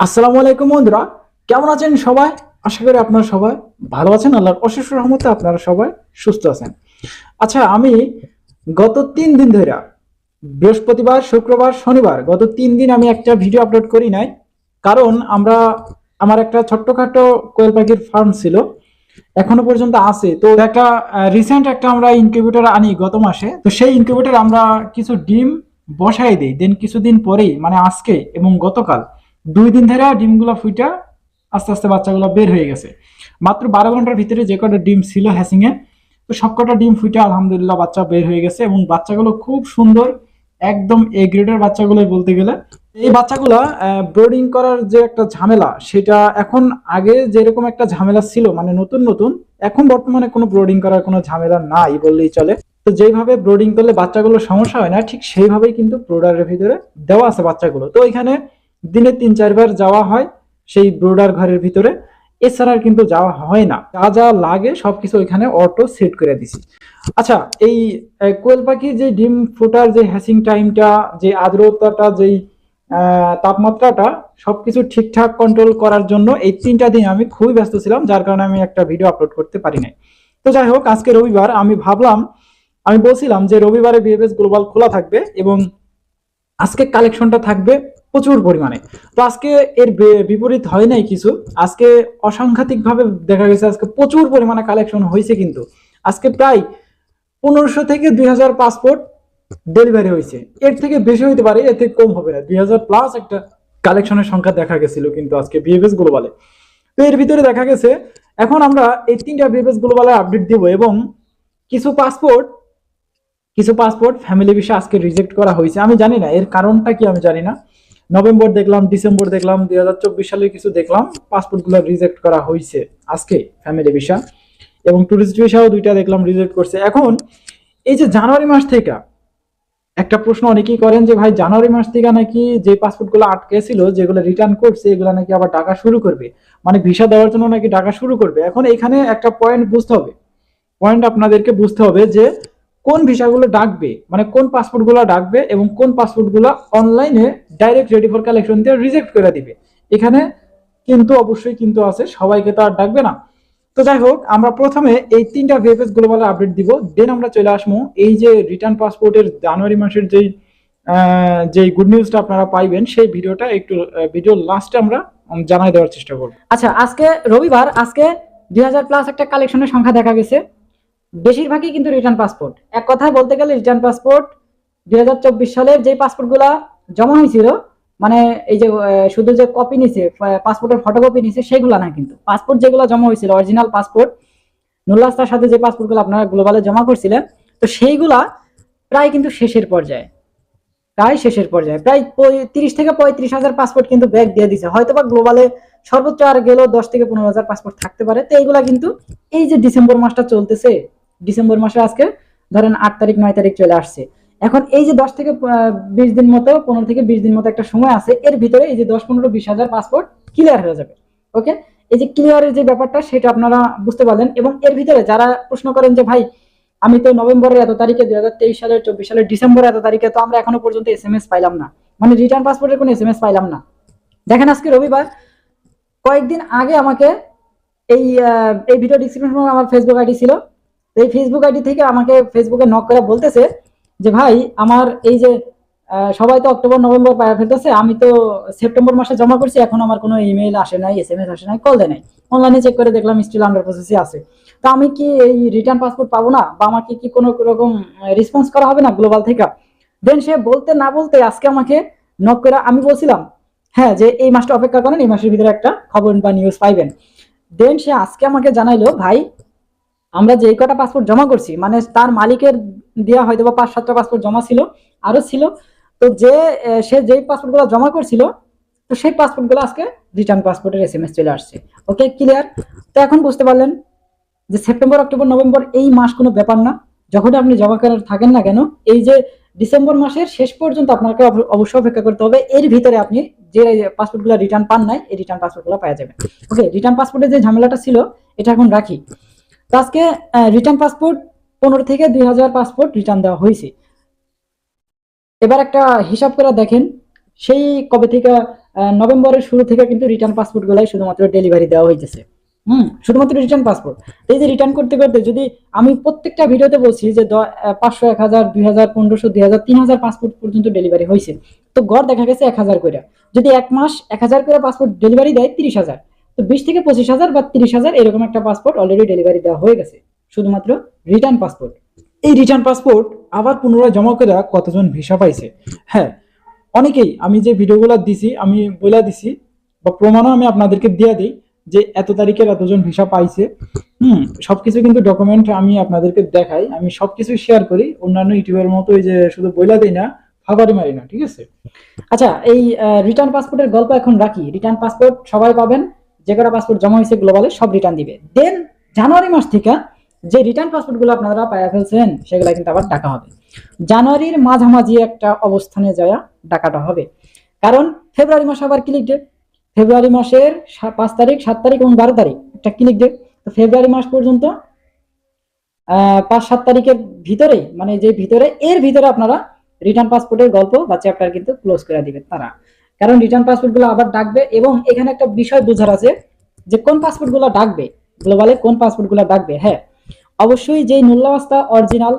আসসালামু আলাইকুম বন্ধুরা, কেমন আছেন সবাই? আশা করি আপনারা সবাই ভালো আছেন। আল্লাহর অশেষ রহমতে আপনারা সবাই সুস্থ আছেন। আচ্ছা আমি গত তিন দিন ধরে, বৃহস্পতিবার, শুক্রবার, শনিবার, গত তিন দিন আমি একটা ভিডিও আপলোড করি নাই। কারণ আমরা, আমার একটা ছোট্টখাটো কোয়েল পাখির ফার্ম ছিল, এখনও পর্যন্ত আছে। তো একটা রিসেন্ট একটা আমরা ইনকিউবেটর আনি গত মাসে। তো সেই ইনকিউবেটর আমরা কিছু ডিম বসাই দিই। দেন কিছুদিন পরেই মানে আজকে এবং গতকাল, দুই দিন ধরে ডিমগুলো ফুইটা আস্তে আস্তে বাচ্চাগুলো বের হয়ে গেছে। মাত্র বারো ঘণ্টার ভিতরে যে কটা ডিম ছিল হ্যাসিং এ, তো সবকটা ডিম ফুইটা আলহামদুলিল্লাহ বাচ্চা বের হয়ে গেছে এবং বাচ্চাগুলো খুব সুন্দর, একদম এ গ্রেডের বাচ্চাগুলো বলতে গেলে। এই বাচ্চাগুলা ব্রোডিং করার যে একটা ঝামেলা, সেটা এখন আগে যেরকম একটা ঝামেলা ছিল মানে নতুন নতুন, এখন বর্তমানে কোনো ব্রোডিং করার কোনো ঝামেলা নাই বললেই চলে। তো যেভাবে ব্রোডিং করলে বাচ্চাগুলো সমস্যা হয় না, ঠিক সেইভাবেই কিন্তু ব্রোডারের ভিতরে দেওয়া আছে বাচ্চাগুলো। তো এখানে দিনে তিন চারবার যাওয়া হয় সেই ব্রোডার ঘরের ভিতরে। এছাড়া কিন্তু যাওয়া হয় না। যা যা লাগে সবকিছু ওইখানে অটো সেট করে দিছি। আচ্ছা এই কোয়েল পাখির যে ডিম ফুটার যে হ্যাসিং টাইমটা যে আর্দ্রতাটা, যেই তাপমাত্রাটা, সবকিছু ঠিকঠাক কন্ট্রোল করার জন্য এই তিনটা দিন আমি খুবই ব্যস্ত ছিলাম, যার কারণে আমি একটা ভিডিও আপলোড করতে পারি নাই। তো যাই হোক, আজকে রবিবার আমি ভাবলাম আমি বলছিলাম যে রবিবারে বিএফএস গ্লোবাল খোলা থাকবে এবং আজকে কালেকশনটা থাকবে প্রচুর পরিমাণে। তো আজকে এর বিপরীত হয় নাই কিছু। আজকে অসাংঘাতিক ভাবে দেখা গেছে আজকে প্রচুর পরিমাণে কালেকশন হয়েছে কিন্তু। আজকে প্রায় পনেরোশো থেকে দুই হাজার পাসপোর্ট ডেলিভারি হয়েছে। এর থেকে বেশি হইতে পারে, এর থেকে কম হবে না। দুই হাজার প্লাস একটা কালেকশনের সংখ্যা দেখা গেছিল কিন্তু আজকে বিএফএস গ্লোবালে তো এর ভিতরে দেখা গেছে, এখন আমরা এই তিনটা বিএফএস গ্লোবালে আপডেট দিব এবং কিছু পাসপোর্ট কিছু পাসপোর্ট ফ্যামিলি বিষয়ে আজকে রিজেক্ট করা হয়েছে। আমি জানি না, এর কারণটা কি আমি জানি না। নভেম্বর দেখলাম ডিসেম্বর দেখলাম, দুই হাজার চব্বিশ সালের কিছু দেখলাম পাসপোর্টগুলো রিজেক্ট করা হয়েছে আজকে ফ্যামিলি ভিসা এবং টুরিস্ট ভিসাও দুইটা দেখলাম রিজেক্ট করছে। এখন, এই যে জানুয়ারি মাস থেকে, একটা প্রশ্ন অনেকেই করেন যে, ভাই, জানুয়ারি মাস থেকে নাকি যে পাসপোর্টগুলো আটকে ছিল, যেগুলো রিটার্ন করছে, এগুলো নাকি আবার ডাকা শুরু করবে? মানে ভিসা দেওয়ার জন্য নাকি ডাকা শুরু করবে? এখন এখানে একটা পয়েন্ট বুঝতে হবে। পয়েন্ট আপনাদেরকে বুঝতে হবে যে কোন ভিসাগুলো ডাকবে মানে কোন পাসপোর্টগুলো ডাকবে এবং কোন পাসপোর্টগুলো অনলাইনে ডাইরেক্ট রেডি ফর কালেকশন দিয়ে রিজেক্ট করে দিবে। এখানে কিন্তু অবশ্যই কিন্তু আছে, সবাইকে তো আর ডাকবে না। তো যাই হোক, আমরা প্রথমে এই তিনটা ভিএফএস গ্লোবাল আপডেট দিব দেন আমরা চলে আসব এই যে রিটার্ন পাসপোর্টের জানুয়ারি মাসের যেই যেই গুড নিউজটা আপনারা পাইবেন, সেই ভিডিওটা একটু ভিডিও লাস্টে আমরা জানাই দেওয়ার চেষ্টা করব। আচ্ছা আজকে রবিবার, আজকে দুই হাজার প্লাস একটা কালেকশনের সংখ্যা দেখা গেছে। বেশিরভাগই কিন্তু রিটার্ন পাসপোর্ট এক কথায় বলতে গেলে রিটার্ন পাসপোর্ট দুই হাজার চব্বিশ সালের যে পাসপোর্টগুলা জমা হয়েছিল মানে এই যে শুধু যে কপি নিছে পাসপোর্টের ফটোকপি নিছে, সেগুলা না কিন্তু। পাসপোর্ট যেগুলো জমা হয়েছিল অরিজিনাল পাসপোর্ট নুল্লাস্তার সাথে যে পাসপোর্টগুলো আপনারা গ্লোবালে জমা করছিলেন, তো সেইগুলা প্রায় কিন্তু শেষের পর্যায়ে। প্রায় শেষের পর্যায়ে। প্রায় তিরিশ থেকে পঁয়ত্রিশ হাজার পাসপোর্ট কিন্তু ব্যাগ দিয়ে দিছে। হয়তো বা গ্লোবালে সর্বোচ্চ আর গেলেও দশ থেকে পনেরো হাজার পাসপোর্ট থাকতে পারে। তো এইগুলা কিন্তু এই যে ডিসেম্বর মাসটা চলতেছে ডিসেম্বর মাসে আজকে, ধরেন আট তারিখ, নয় তারিখ চলে আসছে। এখন এই যে দশ থেকে বিশ দিন মতো, পনেরো থেকে বিশ দিন মতো একটা সময় আছে, এর ভিতরে এই যে দশ, পনেরো, বিশ হাজার পাসপোর্ট ক্লিয়ার হয়ে যাবে। ওকে এই যে ক্লিয়ারের যে ব্যাপারটা, সেটা আপনারা বুঝতে পারলেন। এবং এর ভিতরে যারা প্রশ্ন করেন যে, ভাই, আমি তো নভেম্বরের এত তারিখে, দুই হাজার তেইশ সালের, চব্বিশ সালের ডিসেম্বরের এত তারিখে তো আমরা এখনও পর্যন্ত এস এম এস পাইলাম না। মানে রিটার্ন পাসপোর্টের কোনো এস এম এস পাইলাম না। দেখেন আজকে রবিবার, কয়েকদিন আগে আমাকে এই এই ভিডিও ডিসক্রিপশন আমার ফেসবুক আইডি ছিল। তো এই ফেসবুক আইডি থেকে আমাকে ফেসবুকে নক করে বলতেছে যে, ভাই, আমার এই যে সবাই তো অক্টোবর নভেম্বর পায় ফেলতেছে, আমি তো সেপ্টেম্বর মাসে জমা করছি, এখন আমার কোনো ইমেল আসে নাই এস এম এস আসে নাই কল দেয় নাই। অনলাইনে চেক করে দেখলাম স্টিল আন্ডার প্রসেসে আছে। তো আমি কি এই রিটার্ন পাসপোর্ট পাবো না? বা আমাকে কি কোনো রকম রেসপন্স করা হবে না গ্লোবাল থেকে? দেন সে বলতে না বলতে আজকে আমাকে নক করে, আমি বলছিলাম হ্যাঁ যে এই মাসটা অপেক্ষা করেন, এই মাসের ভিতরে একটা খবর বা নিউজ পাইবেন। দেন সে আজকে আমাকে জানাইলো, ভাই আমরা যে কটা পাসপোর্ট জমা করছি মানে তার মালিকের দেওয়া হয়তো বা পাঁচ সাতটা পাসপোর্ট জমা ছিল আরও ছিল। তো যে সে যেই পাসপোর্টগুলো জমা করছিল, তো সেই পাসপোর্টগুলো আজকে রিটার্ন পাসপোর্টের এস এম এস চলে আসছে। ওকে ক্লিয়ার তো এখন বুঝতে পারলেন যে সেপ্টেম্বর অক্টোবর নভেম্বর এই মাস কোনো ব্যাপার না। যখন আপনি জমা করার থাকেন না কেন, এই যে ডিসেম্বর মাসের শেষ পর্যন্ত আপনাকে অব- অবশ্যই অপেক্ষা করতে হবে। এর ভিতরে আপনি যে পাসপোর্টগুলো রিটার্ন পান নাই, এই রিটার্ন পাসপোর্টগুলো পাওয়া যাবে। ওকে রিটার্ন পাসপোর্টের যে ঝামেলাটা ছিল, এটা এখন রাখি। আজকে রিটার্ন পাসপোর্ট পনেরো থেকে দুই হাজার পাসপোর্ট রিটার্ন দেওয়া হয়েছে। এবার একটা হিসাব করে দেখেন, সেই কবে থেকে নভেম্বরের শুরু থেকে কিন্তু রিটার্ন পাসপোর্ট গুলাই শুধুমাত্র ডেলিভারি দেওয়া হয়েছে হুম, শুধুমাত্র রিটার্ন পাসপোর্ট এই যে রিটার্ন করতে করতে যদি আমি প্রত্যেকটা ভিডিওতে বলছি যে পাঁচশো, এক হাজার, দুই হাজার, পনেরোশো, দুই হাজার, তিন হাজার পাসপোর্ট পর্যন্ত ডেলিভারি হয়েছে তো গড় দেখা গেছে এক হাজার করে যদি এক মাস এক হাজার করে পাসপোর্ট ডেলিভারি দেয় তিরিশ হাজার। তো বিশ থেকে পঁচিশ হাজার বা তিরিশ হাজার এরকম একটা পাসপোর্ট অলরেডি ডেলিভারি দেওয়া হয়ে গেছে, শুধুমাত্র রিটার্ন পাসপোর্ট এই রিটার্ন পাসপোর্ট আবার পুনরায় জমা করে কতজন ভিসা পাইছে? হ্যাঁ অনেকেই আমি যে ভিডিওগুলো দিছি, আমি বলে দিছি, বা প্রমাণও আমি আপনাদেরকে দিয়ে দিই যে এত তারিখের এতজন ভিসা পাইছে। হুম, সবকিছু কিন্তু ডকুমেন্ট আমি আপনাদেরকে দেখাই, আমি সবকিছু শেয়ার করি, অন্যান্য ইউটিউবের মতো ওই যে শুধু বইলা দিই না ফাঁকারি মারি না, ঠিক আছে? আচ্ছা এই রিটার্ন পাসপোর্টের গল্প এখন রাখি। রিটার্ন পাসপোর্ট সবাই পাবেন যে কটা পাসপোর্ট জমা হয়েছে গ্লোবালে সব রিটার্ন দিবে। দেন জানুয়ারি মাস থেকে যে রিটার্ন পাসপোর্টগুলো আপনারা পাইয়া ফেলছেন সেগুলো কিন্তু আবার ডাকা হবে। জানুয়ারির মাঝামাঝি একটা অবস্থানে যায় ডাকাটা হবে। কারণ ফেব্রুয়ারি মাস আবার ক্লিক ডে ফেব্রুয়ারি মাসের পাঁচ তারিখ, সাত তারিখ এবং বারো তারিখ একটা ক্লিক ডে তো ফেব্রুয়ারি মাস পর্যন্ত পাঁচ, সাত তারিখের ভিতরে মানে যে ভিতরে, এর ভিতরে আপনারা রিটার্ন পাসপোর্টের গল্প বা চ্যাপ্টার কিন্তু ক্লোজ করে দিবেন তারা। কারণ রিটার্ন পাসপোর্টগুলো আবার ডাকবে এবং এখানে একটা বিষয় বোঝার আছে যে কোন পাসপোর্টগুলো ডাকবে গ্লোবালে কোন পাসপোর্টগুলো ডাকবে হ্যাঁ। অবশ্যই যেই নুল্লাবাস্তা অরিজিনাল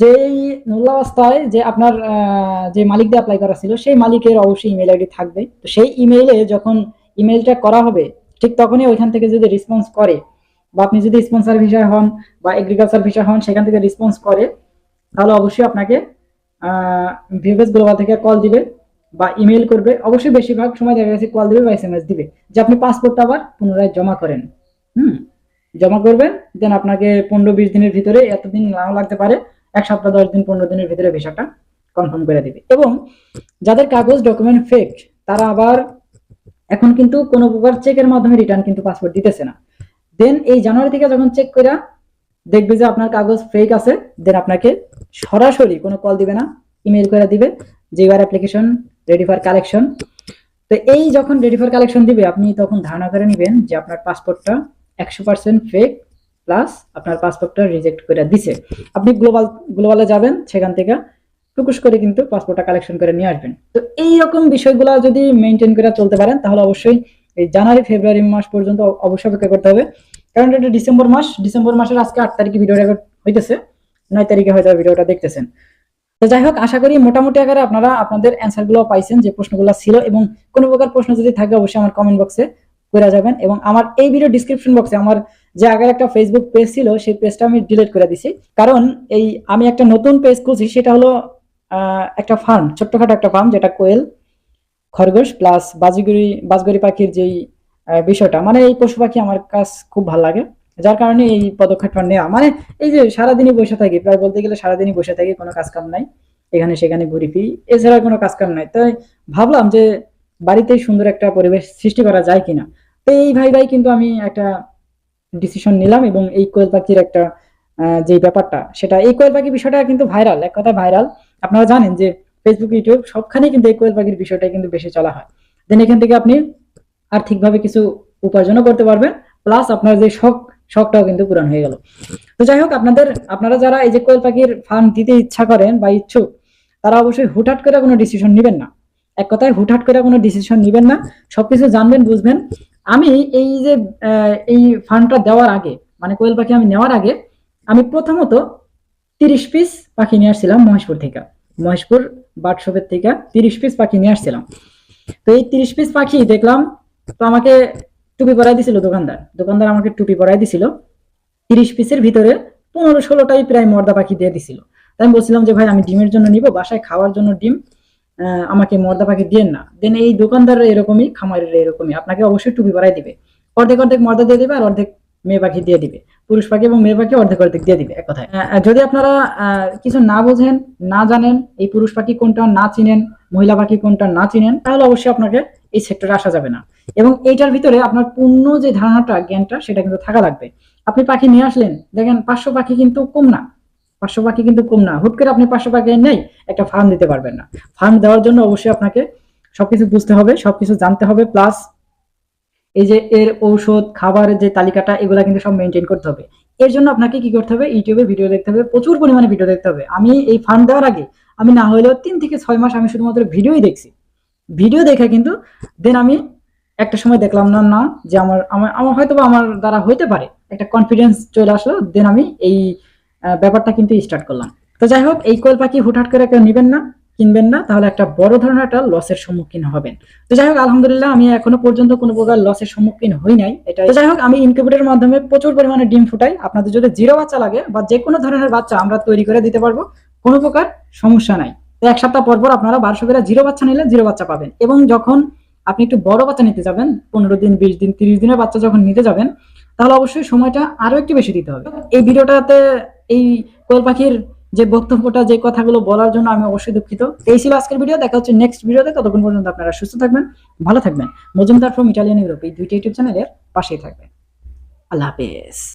যেই নুল্লাবাস্তায় যে আপনার যে মালিক দিয়ে অ্যাপ্লাই করা ছিল, সেই মালিকের অবশ্যই ইমেল আইডি থাকবে। তো সেই ইমেইলে যখন ইমেলটা করা হবে, ঠিক তখনই ওইখান থেকে যদি রেসপন্স করে, বা আপনি যদি স্পন্সর ভিসা হন বা এগ্রিকালচার ভিসা হন, সেখান থেকে রেসপন্স করে, তাহলে অবশ্যই আপনাকে ভিভেস গ্লোবাল থেকে কল দিবে। বা ইমেল করবে, অবশ্যই বেশিরভাগ সময় দেখা গেছে কল দিবে বা এস এম এস দিবে, যে আপনি পাসপোর্টটা আবার পুনরায় জমা করেন, হুম? জমা করবেন দেন আপনাকে পনেরো বিশ দিনের ভিতরে এতদিন নাও লাগতে পারে, এক সপ্তাহ, দশ দিন, পনেরো দিনের ভিতরে ভিসাটা কনফার্ম করে দিবে। এবং যাদের কাগজ ডকুমেন্ট ফেক তারা আবার এখন কিন্তু কোনো প্রকার চেকের মাধ্যমে রিটার্ন কিন্তু পাসপোর্ট দিতেছে না। দেন এই জানুয়ারি থেকে যখন চেক করে দেখবে যে আপনার কাগজ ফেক আছে দেন আপনাকে সরাসরি কোনো কল দিবে না ইমেল করে দিবে, যে your application ready for collection তো এই যখন রেডি ফর কালেকশন দিবে, আপনি তখন ধারণা করে নেবেন যে আপনার পাসপোর্টটা একশো পার্সেন্ট ফেক প্লাস আপনার পাসপোর্টটা রিজেক্ট করে দিছে। আপনি গ্লোবাল গ্লোবালে যাবেন, সেখান থেকে টুকুস করে কিন্তু পাসপোর্টটা কালেকশন করে নিয়ে আসবেন। তো এই রকম বিষয়গুলো যদি মেনটেন করে চলতে পারেন, তাহলে অবশ্যই এই জানুয়ারি, ফেব্রুয়ারি মাস পর্যন্ত অবশ্যই অপেক্ষা করতে হবে। কারণ এটা ডিসেম্বর মাস, ডিসেম্বর মাসের আজকে আট তারিখে ভিডিও রেকর্ড হইতেছে, নয় তারিখে হয়তো ভিডিওটা দেখতেছেন। তো যাই হোক, আশা করি মোটামুটি আকারে আপনারা আপনাদের অ্যান্সারগুলো পাইছেন, যে প্রশ্নগুলো ছিল এবং কোনো প্রকার প্রশ্ন যদি থাকে, অবশ্যই আমার কমেন্ট বক্সে করে যাবেন এবং আমার এই ভিডিও ডিসক্রিপশন বক্সে আমার যে আগের একটা ফেসবুক পেজ ছিল, সেই পেজটা আমি ডিলিট করে দিছি। কারণ এই আমি একটা নতুন পেজ খুলছি, সেটা হলো একটা ফার্ম ছোট্টখাটো একটা ফার্ম যেটা কোয়েল, খরগোশ প্লাস বাজিগুড়ি বাজগরি পাখির যেই বিষয়টা। মানে এই পশু পাখি আমার কাছ খুব ভালো লাগে। যার কারণে এই পদক্ষেপটা নেওয়া। মানে এই যে সারাদিনই বসে থাকি, প্রায় বলতে গেলে সারাদিনই বসে থাকি, কোনো কাজ কাম নাই। এখানে সেখানে ঘুরি ফিরি। এছাড়া কোনো কাজ কাম নাই। তাই ভাবলাম যে বাড়িতেই সুন্দর একটা পরিবেশ সৃষ্টি করা যায় কিনা। তো এই ভাই ভাই কিন্তু আমি একটা ডিসিশন নিলাম এবং এই কোয়েল পাখির একটা যে ব্যাপারটা, সেটা এই কোয়েল পাখি বিষয়টা কিন্তু ভাইরাল এক কথা ভাইরাল আপনারা জানেন যে ফেসবুক ইউটিউব সবখানেই কিন্তু এই কোয়েল পাখির বিষয়টা কিন্তু বেশি চলা হয়। দেন এখান থেকে আপনি আর্থিকভাবে কিছু উপার্জনও করতে পারবেন। প্লাস আপনার যে শখ শখটাও কিন্তু পূরণ হয়ে গেল। তো যাই হোক, আপনাদের, আপনারা যারা এই যে কোয়েল পাখির ফার্ম দিতে ইচ্ছা করেন বা ইচ্ছুক, তারা অবশ্যই হুটহাট করে কোনো ডিসিশন নেবেন না। এক কথায় হুটহাট করে কোনো ডিসিশন নেবেন না, সবকিছু জানবেন, বুঝবেন। আমি এই যে এই ফান্ডটা দেওয়ার আগে মানে কোয়েল পাখি আমি নেওয়ার আগে, আমি প্রথমত তিরিশ পিস পাখি নিয়ে আসছিলাম মহেশপুর থেকে। মহেশপুর বার্ডশপের থেকে তিরিশ পিস পাখি নিয়ে আসছিলাম। তো এই তিরিশ পিস পাখি দেখলাম, তো আমাকে টুপি পরাই দিছিল দোকানদার। দোকানদার আমাকে টুপি পরাই দিছিল। তিরিশ পিসের ভিতরে পনেরো ষোলোটাই প্রায় মর্দা পাখি দিয়ে দিছিল। তাই আমি বলছিলাম যে, ভাই, আমি ডিমের জন্য নিব, বাসায় খাওয়ার জন্য ডিম আমাকে মর্দা পাখি দিয়েন না। দেন এই দোকানদার এরকমই, খামারের এরকমই। আপনাকে অবশ্যই টুপি পরাই দিবে। অর্ধেক অর্ধেক মর্দা দিয়ে দিবে আর অর্ধেক মেয়ে পাখি দিয়ে দিবে। পুরুষ পাখি এবং মেয়ে পাখি অর্ধেক অর্ধেক দিয়ে দিবে, এক কথায়। যদি আপনারা কিছু না বোঝেন, না জানেন, এই পুরুষ পাখি কোনটা না চিনেন, মহিলা পাখি কোনটা না চিনেন, তাহলে অবশ্যই আপনাকে এই সেক্টরে আসা যাবে না। এবং এইটার ভিতরে আপনার পূর্ণ যে ধারণাটা, জ্ঞানটা, সেটা কিন্তু থাকা লাগবে। আপনি পাখি নিয়ে আসলেন, দেখেন পাঁচশো পাখি কিন্তু কম না। পাঁচশো পাখি কিন্তু কম না। হুট করে আপনি পাঁচশো পাখি নেই, একটা ফার্ম দিতে পারবেন না। ফার্ম দেওয়ার জন্য অবশ্যই আপনাকে সবকিছু বুঝতে হবে, সবকিছু জানতে হবে প্লাস এই যে এর ঔষধ খাবারের যে তালিকাটা, এগুলা কিন্তু সব মেনটেন করতে হবে। এর জন্য আপনাকে কি করতে হবে? ইউটিউবে ভিডিও দেখতে হবে, প্রচুর পরিমাণে ভিডিও দেখতে হবে। আমি এই ফান্ড দেওয়ার আগে, আমি না হলেও তিন থেকে ছয় মাস আমি শুধুমাত্র ভিডিওই দেখছি। ভিডিও দেখে কিন্তু দেন আমি একটা সময় দেখলাম, না না, যে আমার আমার আমার হয়তো বা আমার দ্বারা হইতে পারে। একটা কনফিডেন্স চলে আসলো দেন আমি এই ব্যাপারটা কিন্তু স্টার্ট করলাম। তো যাই হোক, এই কোয়েল পাখি হুটহাট করে কেউ নেবেন না, কিনবেন না, তাহলে একটা বড় ধরনের একটা লসের সম্মুখীন হবেন। তো যাই হোক, আলহামদুলিল্লাহ, আমি এখনও পর্যন্ত কোনো প্রকার লসের সম্মুখীন হই নাই এটা যাই হোক, আমি ইনকিউবেটরের মাধ্যমে প্রচুর পরিমাণে ডিম ফুটাই। আপনাদের যদি জিরো বাচ্চা লাগে, বা যে কোনো ধরনের বাচ্চা আমরা তৈরি করে দিতে পারব, কোনো প্রকার সমস্যা নাই। তো এক সপ্তাহ পর পর আপনারা বারোশো জিরো বাচ্চা নিলে জিরো বাচ্চা পাবেন। এবং যখন আপনি একটু বড় বাচ্চা নিতে যাবেন, পনেরো দিন, বিশ দিন, তিরিশ দিনের বাচ্চা যখন নিতে যাবেন, তাহলে অবশ্যই সময়টা আরও একটু বেশি দিতে হবে। এই ভিডিওটাতে এই কোয়েল পাখির যে বক্তব্যটা, যে কথাগুলো বলার জন্য আমি অবশ্যই দুঃখিত। এই ছিল আজকের ভিডিও। দেখা হচ্ছে নেক্সট ভিডিওতে। ততক্ষণ পর্যন্ত আপনারা সুস্থ থাকবেন, ভালো থাকবেন। মজুমদার ফ্রম ইটালিয়ান ইউরোপ এই দুইটি ইউটিউব চ্যানেলের পাশেই থাকবেন। আল্লাহ হাফেজ।